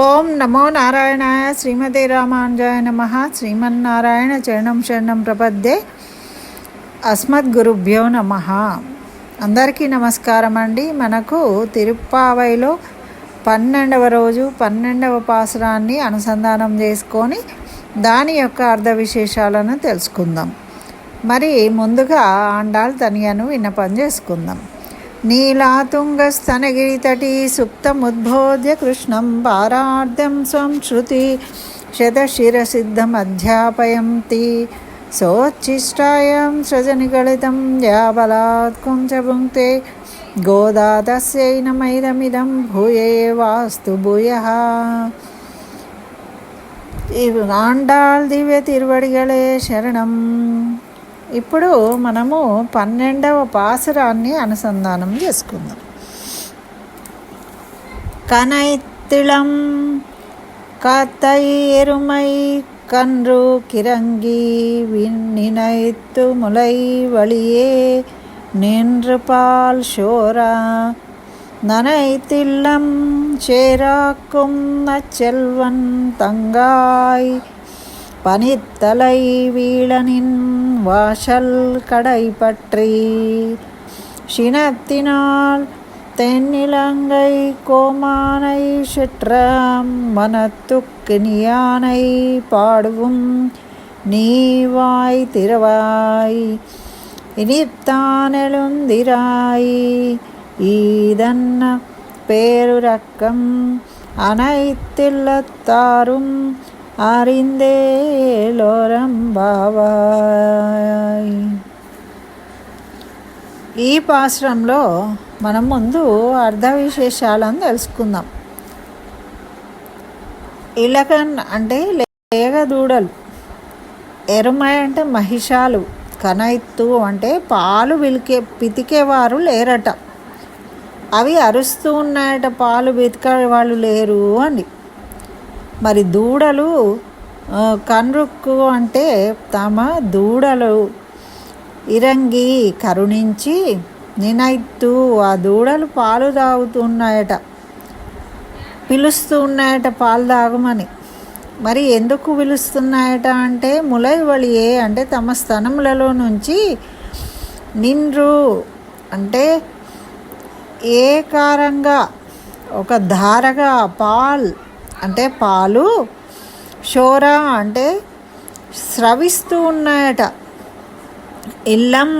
ఓం నమో నారాయణాయ శ్రీమతి రామానుజాయ నమ. శ్రీమన్నారాయణ చరణం శరణం ప్రపద్దే అస్మద్గురుభ్యో నమ. అందరికీ నమస్కారం అండి మనకు తిరుప్పావైలో పన్నెండవ రోజు పన్నెండవ పాసురాన్ని అనుసంధానం చేసుకొని దాని యొక్క అర్ధ విశేషాలను తెలుసుకుందాం. మరి ముందుగా ఆండాల్ తనియను విన్నపం చేసుకుందాం. నీలాతుంగస్తనగిరితటీ సుప్తముద్బోధ్య కృష్ణం పారార్థం స్వం శృతి శతశిరసిద్ధమధ్యాపయంతి సోచ్ఛిష్టాయాం సృజనిగళితం యాబలాత్ కుంచభుంక్తే గోదా తస్యై నమైదమిదం భూయే వాస్తు భూయ. ఆండాళ్ దివ్య తిరువడిగళే శరణం. ఇప్పుడు మనము పన్నెండవ పాసురాన్ని అనుసంధానం చేసుకుందాం కనైత్తిళం காத்தையெருமை கன்று கிறங்கி விண்ணினைத்து முலை வழியே நின்று பால் சோரா நனைத்தில்லம் சேராக்கும் அச்செல்வன் தங்காய் பனித்தலை வீழனின் வாசல் கடை பற்றி சினத்தினால் தென்னிலங்கை கோமானை சுற்றம் மனத்துக்கு நியானை பாடுவும் நீவாய் திருவாய் இனித்தானெழுந்திராய். ஈதன்ன பேருரக்கம் அனைத்தில்லத்தாரும் అరిందేలోరంబావాయ్ ఈ పాశ్రంలో మనం ముందు అర్ధ విశేషాలను తెలుసుకుందాం. ఇలకన్ అంటే లేగదూడలు. ఎరుమై అంటే మహిషాలు. కనైత్తు అంటే పాలు విలికే పితికేవారు లేరట. అవి అరుస్తూ ఉన్నాయట పాలు పితికే వాళ్ళు లేరు అని మరి దూడలు కన్రుక్కు అంటే తమ దూడలు. ఇరంగి కరుణించి నినైత్తు ఆ దూడలు పాలు తాగుతున్నాయట పిలుస్తూ ఉన్నాయట పాలు తాగమని. మరి ఎందుకు పిలుస్తున్నాయట అంటే ములై వలియే అంటే తమ స్థనములలో నుంచి నిండ్రు. అంటే ఏకారంగా ఒక ధారగా పాల్ అంటే పాలు షోరా అంటే స్రవిస్తూ ఉన్నాయట. ఇల్లం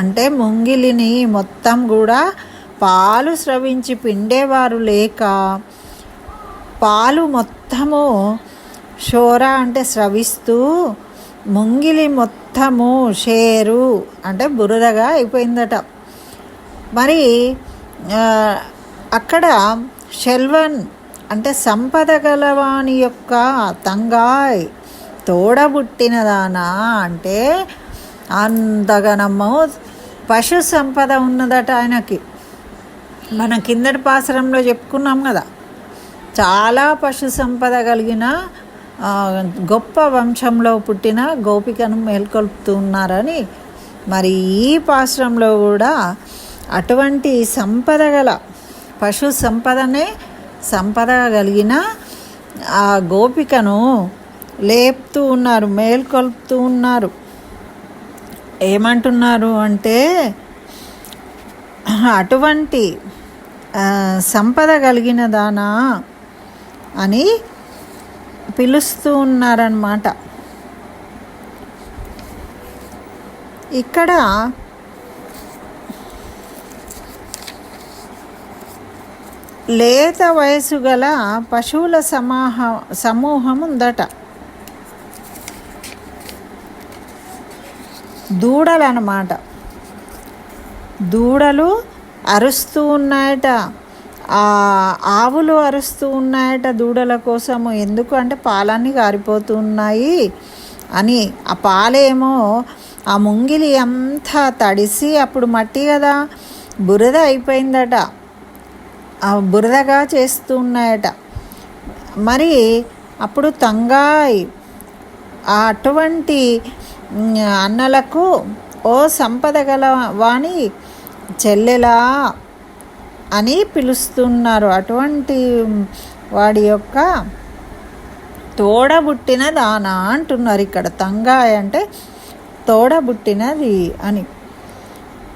అంటే ముంగిలిని మొత్తం కూడా పాలు స్రవించి పిండేవారు లేక పాలు మొత్తము షోరా అంటే స్రవిస్తూ ముంగిలి మొత్తము షేరు అంటే బురదగా అయిపోయిందట. మరి అక్కడ షెల్వన్ అంటే సంపద గలవాని యొక్క తంగాయ్ తోడబుట్టినదానా అంటే అంతగనమ్మో పశు సంపద ఉన్నదట ఆయనకి. మన కిందటి పాసరంలో చెప్పుకున్నాం కదా చాలా పశు సంపద కలిగిన గొప్ప వంశంలో పుట్టిన గోపికను మేల్కొల్పుతున్నారని మరి ఈ పాశ్రంలో కూడా అటువంటి సంపద గల పశు సంపదనే సంపద కలిగిన ఆ గోపికను లేపుతూ ఉన్నారు మేల్కొల్పుతూ ఉన్నారు. ఏమంటున్నారు అంటే అటువంటి సంపద కలిగిన దానా అని పిలుస్తూ ఉన్నారన్నమాట. ఇక్కడ లేత వయసు గల పశువుల సమాహ సమూహం ఉందట దూడలు అన్నమాట దూడలు అరుస్తూ ఉన్నాయట. ఆవులు అరుస్తూ ఉన్నాయట దూడల కోసము. ఎందుకు అంటే పాలన్నీ కారిపోతున్నాయి అని. ఆ పాలేమో ఆ ముంగిలి అంతా తడిసి అప్పుడు మట్టి కదా. బురద అయిపోయిందట. బురదగా చేస్తూ ఉన్నాయట మరి అప్పుడు తంగాయ్ అటువంటి అన్నలకు ఓ సంపద గల వాణి చెల్లెలా అని పిలుస్తున్నారు. అటువంటి వాడి యొక్క తోడబుట్టిన దానా అంటున్నారు ఇక్కడ. తంగాయ్ అంటే తోడబుట్టినది అని.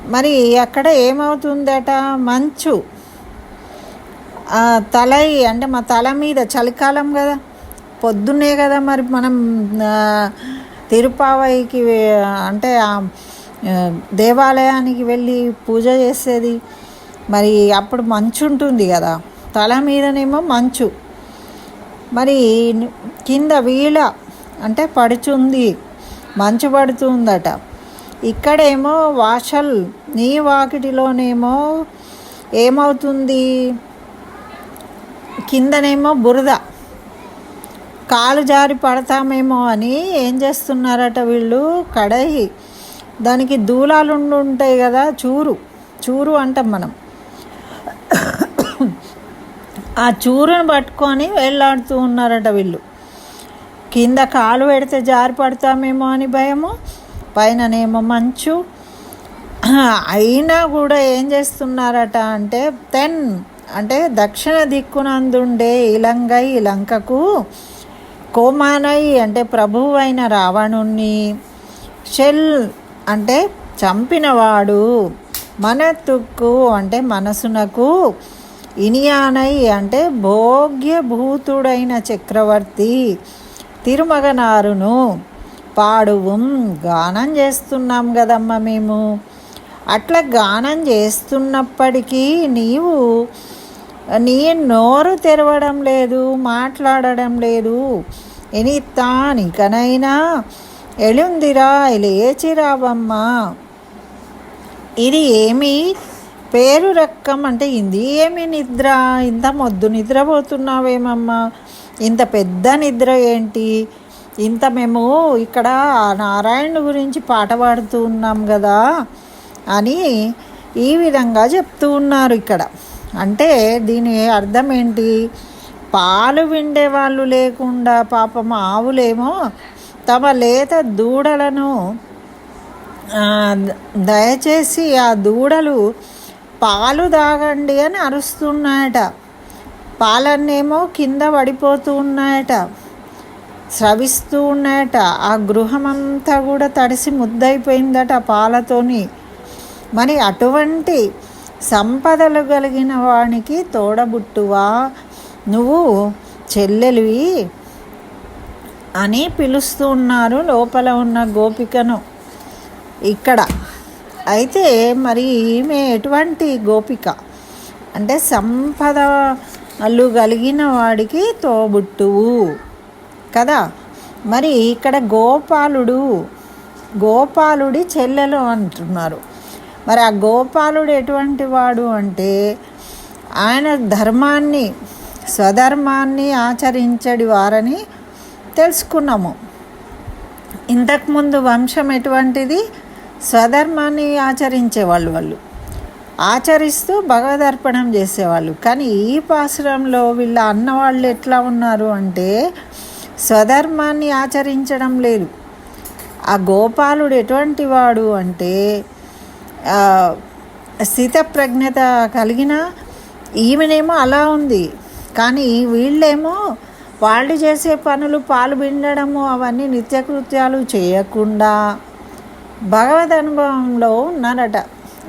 మరి అక్కడ ఏమవుతుందట? మంచు. తలై అంటే మా తల మీద చలికాలం కదా పొద్దున్నే కదా మరి మనం తిరుపావైకి అంటే దేవాలయానికి వెళ్ళి పూజ చేసేది. మరి అప్పుడు మంచు ఉంటుంది కదా తల మీదనేమో మంచు. మరి కింద వీళ అంటే పడుచుంది మంచు పడుతుందట. ఇక్కడేమో వాషల్ నీ వాకిటిలోనేమో ఏమవుతుంది? కిందనేమో బురద. కాలు జారి పడతామేమో అని ఏం చేస్తున్నారట వీళ్ళు? కడాయి దానికి దూలాలు ఉంటాయి కదా చూరు. చూరు అంటాం మనం. ఆ చూరును పట్టుకొని వెళ్ళాడుతూ ఉన్నారట వీళ్ళు. కింద కాలు పెడితే జారి పడతామేమో అని భయము. పైననేమో మంచు. అయినా కూడా ఏం చేస్తున్నారట అంటే తెన్ అంటే దక్షిణ దిక్కునందుండే ఇలంగై లంకకు కోమానై అంటే ప్రభువు అయిన రావణుణ్ణి షెల్ అంటే చంపినవాడు మనత్తుక్కు అంటే మనసునకు ఇనియానై అంటే భోగ్యభూతుడైన చక్రవర్తి తిరుమగనారును పాడువం గానం చేస్తున్నాం కదమ్మా మేము. అట్లా గానం చేస్తున్నప్పటికీ నీవు నీ నోరు తెరవడం లేదు మాట్లాడడం లేదు. ఎనితానికనైనా ఎలుందిరా లేచిరావమ్మా. ఇది ఏమి పేరు రక్కం అంటే ఇది ఏమి నిద్ర? ఇంత మొద్దు నిద్రపోతున్నావేమమ్మా? ఇంత పెద్ద నిద్ర ఏంటి? ఇంత మేము ఇక్కడ నారాయణుడు గురించి పాట పాడుతూ ఉన్నాం కదా అని ఈ విధంగా చెప్తూ ఉన్నారు ఇక్కడ. అంటే దీని అర్థం ఏంటి? పాలు విండే వాళ్ళు లేకుండా పాపం ఆవులేమో తమ లేత దూడలను దయచేసి ఆ దూడలు పాలు తాగండి అని అరుస్తున్నాయట. పాలన్నేమో కింద పడిపోతూ ఉన్నాయట. స్రవిస్తూ ఉన్నాయట. ఆ గృహమంతా కూడా తడిసి ముద్దయిపోయిందట పాలతోని. మరి అటువంటి సంపదలు కలిగిన వానికి తోడబుట్టువా? నువ్వు చెల్లెలివి అని పిలుస్తూ ఉన్నారు లోపల ఉన్న గోపికను. ఇక్కడ. అయితే మరి ఈమె ఎటువంటి గోపిక? అంటే సంపదలు కలిగిన వాడికి తోబుట్టువు కదా? మరి ఇక్కడ గోపాలుడు గోపాలుడి చెల్లెలు అంటున్నారు. మరి ఆ గోపాలుడు ఎటువంటి వాడు అంటే ఆయన ధర్మాన్ని స్వధర్మాన్ని ఆచరించడి వారని తెలుసుకున్నాము. ఇంతకుముందు వంశం ఎటువంటిది? స్వధర్మాన్ని ఆచరించేవాళ్ళు వాళ్ళు. ఆచరిస్తూ భగవదర్పణం చేసేవాళ్ళు. కానీ ఈ పాశ్రంలో వీళ్ళ అన్నవాళ్ళు ఎట్లా ఉన్నారు అంటే స్వధర్మాన్ని ఆచరించడం లేదు. ఆ గోపాలుడు ఎటువంటి వాడు అంటే స్థితప్రజ్ఞత కలిగిన ఈమెనేమో అలా ఉంది. కానీ వీళ్ళేమో వాళ్ళు చేసే పనులు పాలు పిండడము అవన్నీ నిత్యకృత్యాలు చేయకుండా భగవద్ అనుభవంలో ఉన్నారట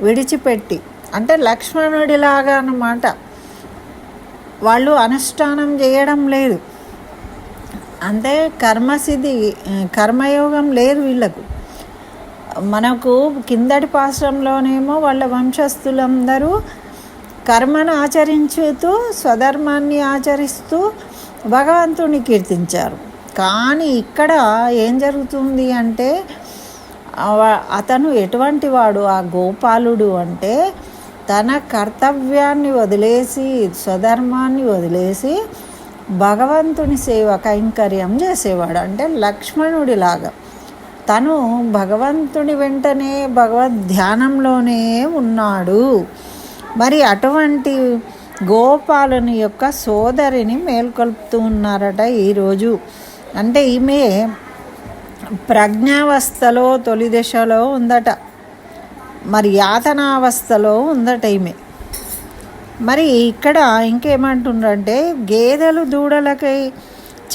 విడిచిపెట్టి. అంటే లక్ష్మణుడిలాగా అన్నమాట. వాళ్ళు అనుష్ఠానం చేయడం లేదు. అంటే కర్మసిద్ధి కర్మయోగం లేదు వీళ్ళకు. మనకు కిందటి పాశ్రంలోనేమో వాళ్ళ వంశస్థులందరూ కర్మను ఆచరించుతూ స్వధర్మాన్ని ఆచరిస్తూ భగవంతుని కీర్తించారు. కానీ ఇక్కడ ఏం జరుగుతుంది అంటే అతను ఎటువంటి వాడు? ఆ గోపాలుడు అంటే తన కర్తవ్యాన్ని వదిలేసి స్వధర్మాన్ని వదిలేసి భగవంతుని సేవ కైంకర్యం చేసేవాడు. అంటే లక్ష్మణుడిలాగా. తను భగవంతుని వెంటనే భగవద్ ధ్యానంలోనే ఉన్నాడు. మరి అటువంటి గోపాలని యొక్క సోదరిని మేల్కొల్పుతూ ఉన్నారట ఈరోజు. అంటే ఈమె ప్రజ్ఞావస్థలో తొలి దశలో ఉందట. మరి యాతనావస్థలో ఉందట ఈమె. మరి ఇక్కడ ఇంకేమంటుండంటే గేదెలు దూడలకై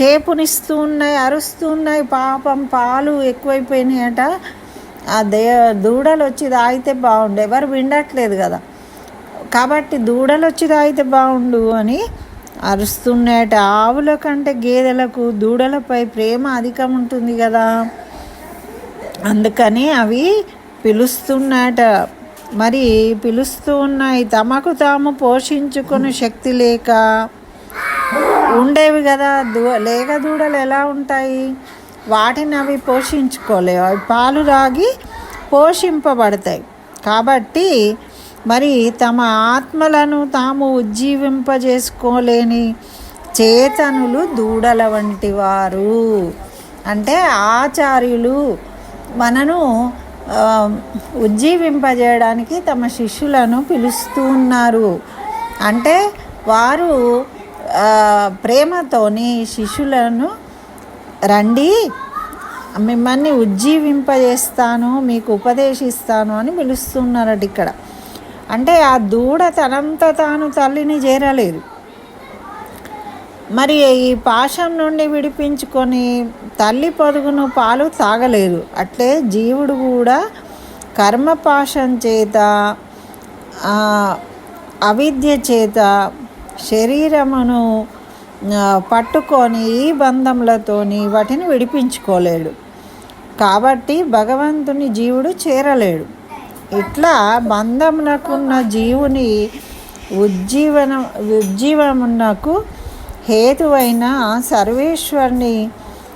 చేపునిస్తూ ఉన్నాయి అరుస్తున్నాయి పాపం పాలు ఎక్కువైపోయినాయట. ఆ దే దూడలు వచ్చి తాగితే బాగుండు. ఎవరు వినట్లేదు కదా. కాబట్టి దూడలు వచ్చి తాగితే బాగుండు అని అరుస్తున్నాయట. ఆవుల కంటే గేదెలకు దూడలపై ప్రేమ అధికం ఉంటుంది కదా. అందుకని అవి పిలుస్తున్నాయట. మరి పిలుస్తూ ఉన్నాయి. తమకు తాము పోషించుకునే శక్తి లేక ఉండేవి కదా. దూ లేగ దూడలు ఎలా ఉంటాయి? వాటిని అవి పోషించుకోలేవు. అవి పాలు రాగి పోషింపబడతాయి. కాబట్టి మరి తమ ఆత్మలను తాము ఉజ్జీవింపజేసుకోలేని చేతనులు దూడల వంటి వారు. అంటే ఆచార్యులు మనను ఉజ్జీవింపజేయడానికి తమ శిష్యులను పిలుస్తూ ఉన్నారు. అంటే వారు ప్రేమతోని శిష్యులను రండి మిమ్మల్ని ఉజ్జీవింపజేస్తాను మీకు ఉపదేశిస్తాను అని పిలుస్తున్నారట ఇక్కడ. అంటే ఆ దూడ తనంత తాను తల్లిని చేరలేదు. మరి ఈ పాశం నుండి విడిపించుకొని తల్లి పొదుగును పాలు తాగలేదు. అట్లే జీవుడు కూడా కర్మపాశం చేత అవిద్య చేత శరీరమును పట్టుకొని ఈ బంధములతోని వాటిని విడిపించుకోలేడు. కాబట్టి భగవంతుని జీవుడు చేరలేడు. ఇట్లా బంధమునకున్న జీవుని ఉజ్జీవన ఉజ్జీవమునకు హేతువైన సర్వేశ్వరుని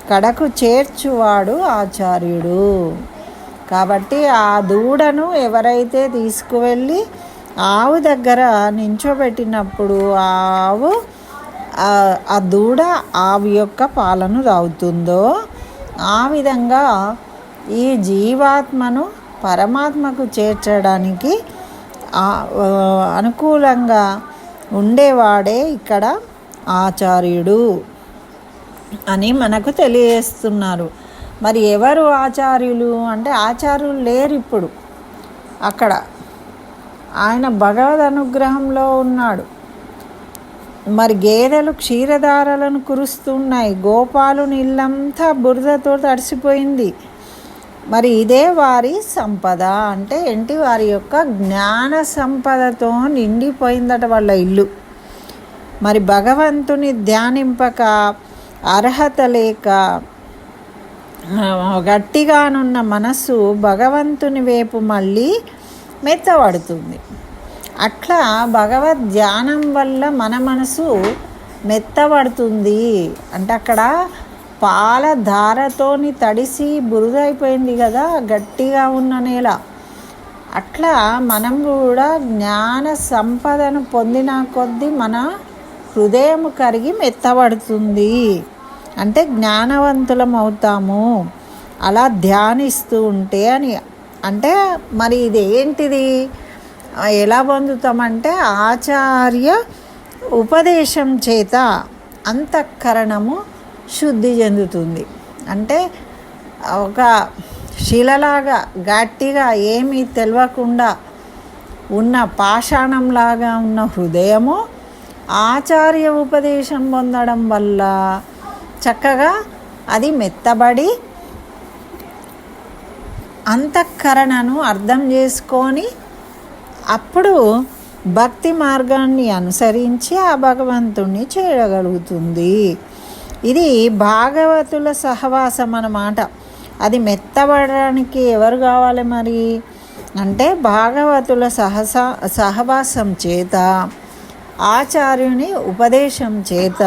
కడకు చేర్చువాడు ఆచార్యుడు. కాబట్టి ఆ దూడను ఎవరైతే తీసుకువెళ్ళి ఆవు దగ్గర నించోబెట్టినప్పుడు ఆ ఆవు ఆ- దూడ ఆవు యొక్క పాలను తాగుతుందో ఆ విధంగా ఈ జీవాత్మను పరమాత్మకు చేర్చడానికి అనుకూలంగా ఉండేవాడే ఇక్కడ ఆచార్యుడు అని మనకు తెలియజేస్తున్నారు. మరి ఎవరు ఆచార్యులు? అంటే ఆచార్యులు లేరు ఇప్పుడు అక్కడ ఆయన భగవద్ అనుగ్రహంలో ఉన్నాడు. మరి గేదెలు క్షీరధారలను కురుస్తున్నాయి. గోపాలు నీళ్ళంతా బురదతో తడిసిపోయింది. మరి ఇదే వారి సంపద. అంటే ఏంటి? వారి యొక్క జ్ఞాన సంపదతో నిండిపోయిందట వాళ్ళ ఇల్లు. మరి భగవంతుని ధ్యానింపక అర్హత లేక గట్టిగానున్న మనస్సు భగవంతుని వైపు మళ్ళీ మెత్తబడుతుంది అట్లా భగవద్ ధ్యానం వల్ల మన మనసు మెత్తబడుతుంది అంటే అక్కడ పాలధారతోని తడిసి బురదైపోయింది కదా గట్టిగా ఉన్న నేల. అట్లా మనం కూడా జ్ఞాన సంపదను పొందిన కొద్దీ మన హృదయం కరిగి మెత్తబడుతుంది అంటే జ్ఞానవంతులం అవుతాము. అలా ధ్యానిస్తూ ఉంటే అని అంటే మరి ఇది ఏంటిది? ఎలా పొందుతామంటే ఆచార్య ఉపదేశం చేత అంతఃకరణము శుద్ధి చెందుతుంది. అంటే ఒక శిలలాగా గట్టిగా ఏమీ తెలియకుండా ఉన్న పాషాణంలాగా ఉన్న హృదయము ఆచార్య ఉపదేశం పొందడం వల్ల చక్కగా అది మెత్తబడి అంతఃకరణను అర్థం చేసుకొని అప్పుడు భక్తి మార్గాన్ని అనుసరించి ఆ భగవంతుణ్ణి చేయగలుగుతుంది. ఇది భాగవతుల సహవాసం అన్నమాట. అది మెత్తబడడానికి ఎవరు కావాలి మరి? అంటే భాగవతుల సహస సహవాసం చేత ఆచార్యుని ఉపదేశం చేత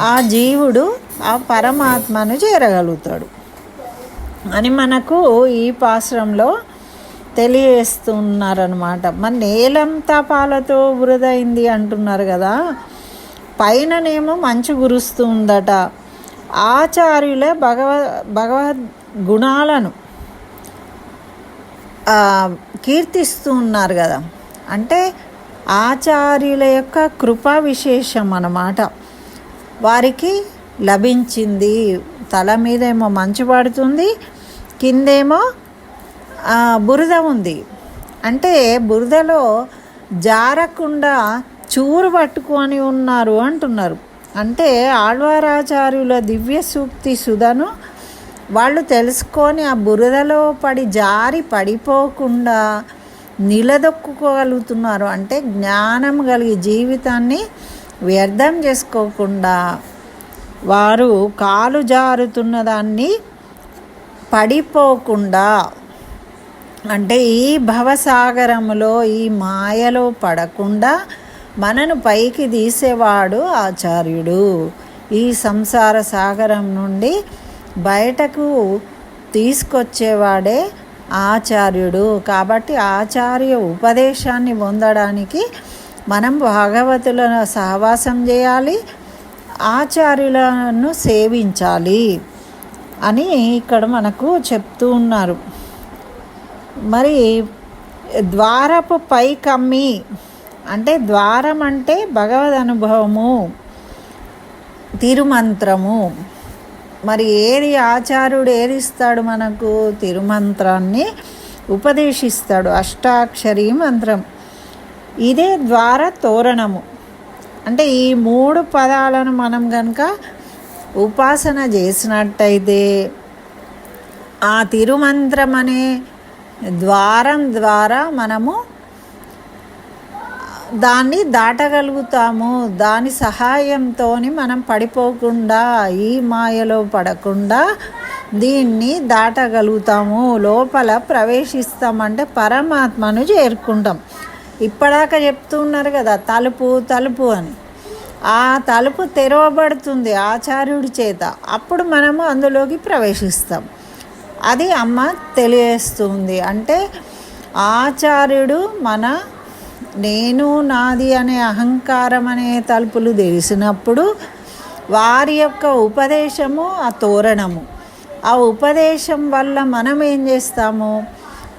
ఆ జీవుడు ఆ పరమాత్మను చేరగలుగుతాడు. అని మనకు ఈ పాశ్రంలో తెలియజేస్తున్నారనమాట మరి నేలంతా పాలతో బురదైంది అంటున్నారు కదా. పైననేమో మంచు గురుస్తూ ఉందట ఆచార్యులే భగవ భగవద్ గుణాలను కీర్తిస్తూ ఉన్నారు కదా. అంటే ఆచార్యుల యొక్క కృపా విశేషం అన్నమాట. వారికి లభించింది. తల మీదేమో మంచు పడుతుంది కిందేమో బురద ఉంది. అంటే బురదలో జారకుండా చూరు పట్టుకొని ఉన్నారు అంటున్నారు. అంటే ఆళ్వారాచార్యుల దివ్య సూక్తి సుధను వాళ్ళు తెలుసుకొని ఆ బురదలో పడి జారి పడిపోకుండా నిలదొక్కుకోగలుగుతున్నారు. అంటే జ్ఞానం కలిగి జీవితాన్ని వ్యర్థం చేసుకోకుండా వారు కాలు జారుతున్న దాన్ని పడిపోకుండా అంటే ఈ భవసాగరములో ఈ మాయలో పడకుండా మనను పైకి తీసేవాడు ఆచార్యుడు. ఈ సంసార సాగరం నుండి బయటకు తీసుకొచ్చేవాడే ఆచార్యుడు. కాబట్టి ఆచార్య ఉపదేశాన్ని పొందడానికి మనం భాగవతులను సహవాసం చేయాలి ఆచార్యులను సేవించాలి. అని ఇక్కడ మనకు చెప్తూ ఉన్నారు. మరి ద్వారపు పై కమ్మి అంటే ద్వారం అంటే భగవద్ అనుభవము తిరుమంత్రము. మరి ఏది ఆచార్యుడు ఏది ఇస్తాడు మనకు? తిరుమంత్రాన్ని ఉపదేశిస్తాడు. అష్టాక్షరి మంత్రం. ఇదే ద్వార తోరణము. అంటే ఈ మూడు పదాలను మనం కనుక ఉపాసన చేసినట్టయితే ఆ తిరుమంత్రం అనే ద్వారం ద్వారా మనము దాన్ని దాటగలుగుతాము. దాని సహాయంతో మనం పడిపోకుండా ఈ మాయలో పడకుండా దీన్ని దాటగలుగుతాము. లోపల ప్రవేశిస్తామంటే పరమాత్మను చేరుకుంటాం. ఇప్పటిదాకా చెప్తున్నారు కదా తలుపు తలుపు అని. ఆ తలుపు తెరవబడుతుంది ఆచార్యుడి చేత. అప్పుడు మనము అందులోకి ప్రవేశిస్తాం. అది అమ్మ తెలియజేస్తుంది. అంటే ఆచార్యుడు మన నేను నాది అనే అహంకారం అనే తలుపులు తెలిసినప్పుడు వారి యొక్క ఉపదేశము ఆ తోరణము. ఆ ఉపదేశం వల్ల మనం ఏం చేస్తాము?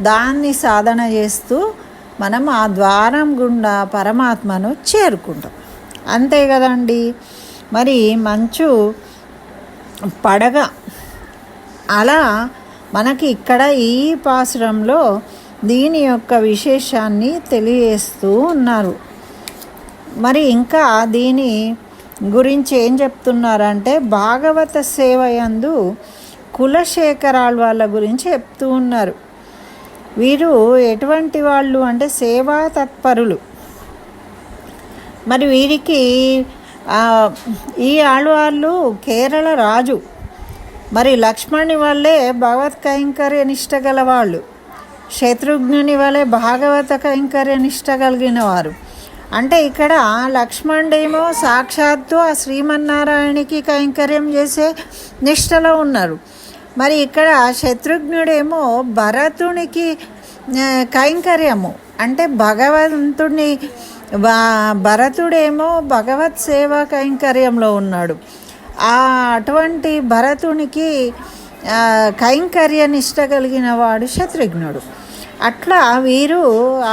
దాన్ని సాధన చేస్తూ మనం ఆ ద్వారం గుండా పరమాత్మను చేరుకుంటాం. అంతే కదండి. మరి మంచు పడగ. అలా మనకి ఇక్కడ ఈ పాసురంలో దీని యొక్క విశేషాన్ని తెలియజేస్తూ ఉన్నారు. మరి ఇంకా దీని గురించి ఏం చెప్తున్నారంటే భాగవత సేవ యందు కులశేఖరాల వాళ్ళ గురించి చెప్తూ ఉన్నారు. వీరు ఎటువంటి వాళ్ళు అంటే సేవా తత్పరులు. మరి వీరికి ఈ ఆళ్వార్లు కేరళ రాజు. మరి లక్ష్మణి వాళ్ళే భగవత్ కైంకర్య నిష్ట గలవాళ్ళు శత్రుఘ్నుని వలె భాగవత కైంకర్య నిష్ట కలిగిన వారు. అంటే ఇక్కడ లక్ష్మణుడేమో సాక్షాత్తు ఆ శ్రీమన్నారాయణకి కైంకర్యం చేసే నిష్టలో ఉన్నారు. మరి ఇక్కడ శత్రుఘ్నుడేమో భరతునికి కైంకర్యము. అంటే భగవంతుడిని భరతుడేమో భగవత్ సేవా కైంకర్యంలో ఉన్నాడు. ఆ అటువంటి భరతునికి కైంకర్య నిష్ట కలిగిన వాడు శత్రుఘ్నుడు. అట్లా వీరు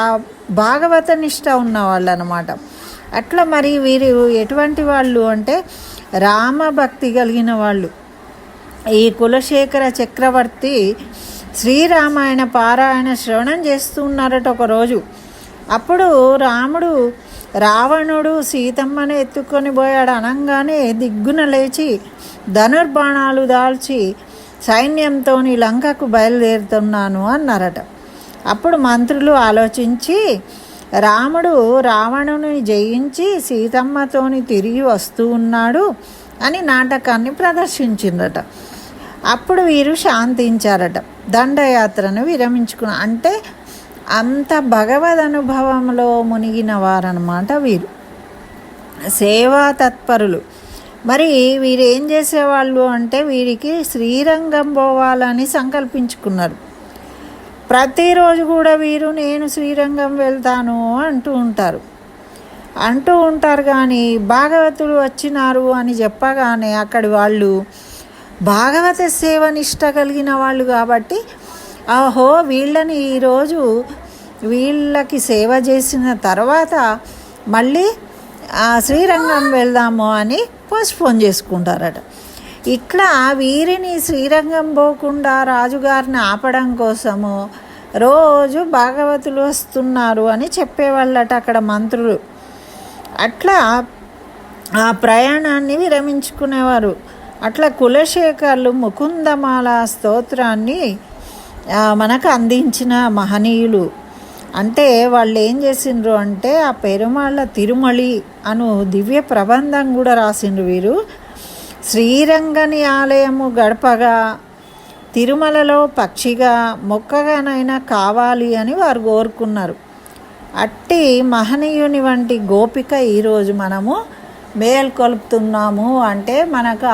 ఆ భాగవత నిష్ట ఉన్నవాళ్ళు అనమాట అట్లా మరి వీరు ఎటువంటి వాళ్ళు అంటే రామభక్తి కలిగిన వాళ్ళు. ఈ కులశేఖర చక్రవర్తి శ్రీరామాయణ పారాయణ శ్రవణం చేస్తున్నారట ఒకరోజు. అప్పుడు రాముడు రావణుడు సీతమ్మని ఎత్తుకొని పోయాడు. అనగానే దిగ్గున లేచి ధనుర్బాణాలు దాల్చి సైన్యంతో లంకకు బయలుదేరుతున్నాను అన్నారట. అప్పుడు మంత్రులు ఆలోచించి రాముడు రావణుని జయించి సీతమ్మతోని తిరిగి వస్తూ ఉన్నాడు అని నాటకాన్ని ప్రదర్శించిందట. అప్పుడు వీరు శాంతించారట. దండయాత్రను విరమించుకున్న అంటే అంత భగవద్ అనుభవంలో మునిగిన వారనమాట వీరు. సేవా తత్పరులు. మరి వీరు ఏం చేసేవాళ్ళు అంటే వీరికి శ్రీరంగం పోవాలని సంకల్పించుకున్నారు. ప్రతిరోజు కూడా వీరు నేను శ్రీరంగం వెళ్తాను అంటూ ఉంటారు. అంటూ ఉంటారు కానీ భాగవతులు వచ్చినారు అని చెప్పగానే అక్కడి వాళ్ళు భాగవత సేవ నిష్ట కలిగిన వాళ్ళు కాబట్టి ఆహో వీళ్ళని ఈరోజు వీళ్ళకి సేవ చేసిన తర్వాత మళ్ళీ శ్రీరంగం వెళ్దాము అని పోస్ట్పోన్ చేసుకుంటారట. ఇట్లా వీరిని శ్రీరంగం పోకుండా రాజుగారిని ఆపడం కోసము రోజు భాగవతులు వస్తున్నారు అని చెప్పేవాళ్ళట అక్కడ మంత్రులు. అట్లా ఆ ప్రయాణాన్ని విరమించుకునేవారు. అట్లా కులశేఖర్లు ముకుందమాల స్తోత్రాన్ని మనకు అందించిన మహనీయులు. అంటే వాళ్ళు ఏం చేసిండ్రు అంటే ఆ పెరుమాళ్ళ తిరుమలి అను దివ్య ప్రబంధం కూడా రాసిండ్రు వీరు. శ్రీరంగని ఆలయము గడపగా తిరుమలలో పక్షిగా మొక్కగానైనా కావాలి అని వారు కోరుకున్నారు. అట్టి మహనీయుని వంటి గోపిక ఈరోజు మనము మేల్కొల్పుతున్నాము అంటే మనకు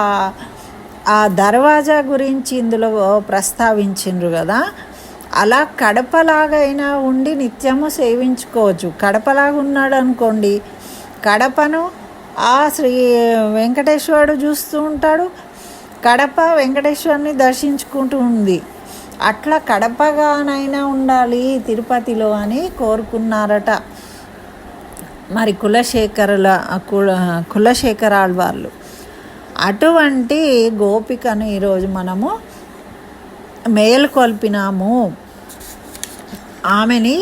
ఆ- దర్వాజా గురించి ఇందులో ప్రస్తావించిండ్రు కదా. అలా కడపలాగైనా ఉండి నిత్యము సేవించుకోవచ్చు. కడపలాగా ఉన్నాడు అనుకోండి కడపను ఆ శ్రీ వెంకటేశ్వరుడు చూస్తూ ఉంటాడు. కడప వెంకటేశ్వరుని దర్శించుకుంటూ ఉంది. అట్లా కడపగానైనా ఉండాలి తిరుపతిలో అని కోరుకున్నారట. మరి కులశేఖరుల కుల కులశేఖరాల వాళ్ళు. అటువంటి గోపికను ఈరోజు మనము మేలుకొల్పినాము ఆమెని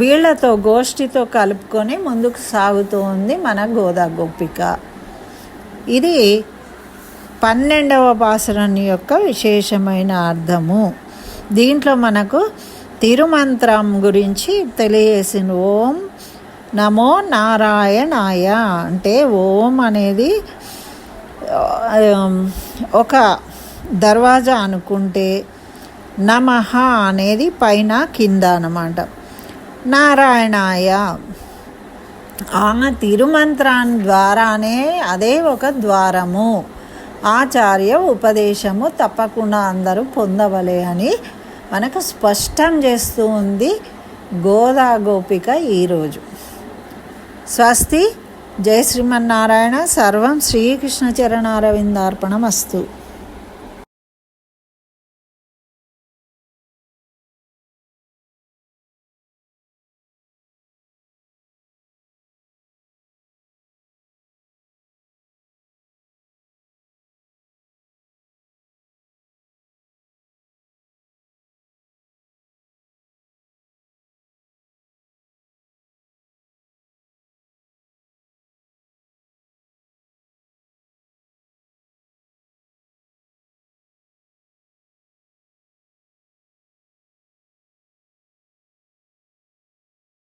వీళ్ళతో గోష్ఠితో కలుపుకొని ముందుకు సాగుతూ ఉంది మన గోదా గోపిక. ఇది పన్నెండవ పాసరం యొక్క విశేషమైన అర్థము. దీంట్లో మనకు తిరుమంత్రం గురించి తెలియజేసిన ఓం నమో నారాయణాయ అంటే ఓం అనేది ఒక దర్వాజా అనుకుంటే నమః అనేది పైన కింద అన్నమాట. నారాయణాయ. ఆమె తిరుమంత్రాన్ని ద్వారానే అదే ఒక ద్వారము. ఆచార్య ఉపదేశము తప్పకుండా అందరూ పొందవలే అని మనకు స్పష్టం చేస్తూ ఉంది గోదా గోపిక ఈరోజు స్వస్తి జయ శ్రీమన్నారాయణ సర్వం శ్రీకృష్ణ చరణారవిందార్పణమస్తు